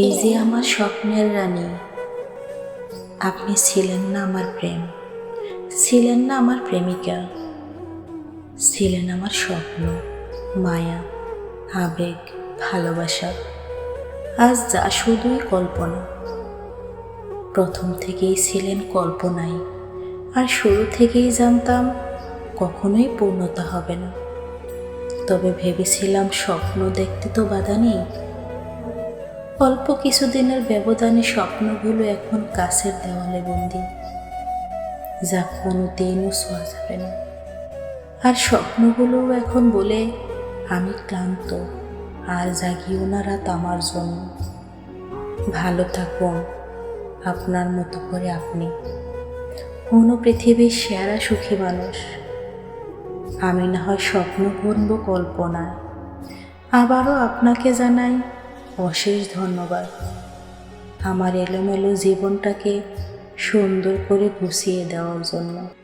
এই যে আমার স্বপ্নের রানী, আপনি ছিলেন না আমার প্রেম, ছিলেন না আমার প্রেমিকা, ছিলেন আমার স্বপ্ন, মায়া, আবেগ, ভালোবাসা, আজ যা শুধুই কল্পনা। প্রথম থেকেই ছিলেন কল্পনাই, আর শুরু থেকেই জানতাম কখনোই পূর্ণতা হবে না। তবে ভেবেছিলাম স্বপ্ন দেখতে তো বাধা নেই অল্প কিছুদিনের ব্যবধানে স্বপ্নগুলো এখন কাছের দেওয়ালে বন্দি। যা কোনো দিনও ছোঁয়া যাবে না। আর স্বপ্নগুলোও এখন বলে, আমি ক্লান্ত, আর জাগিও না রাত আমার জন্য। ভালো থাকুন আপনার মতো করে আপনি। কোনো পৃথিবীর সেরা সুখী মানুষ। আমি না হয় স্বপ্ন বুনব কল্পনায়। আবারও আপনাকে জানাই অশেষ ধন্যবাদ। আমার এলোমেলো জীবনটাকে সুন্দর করে গুছিয়ে দেওয়ার জন্য।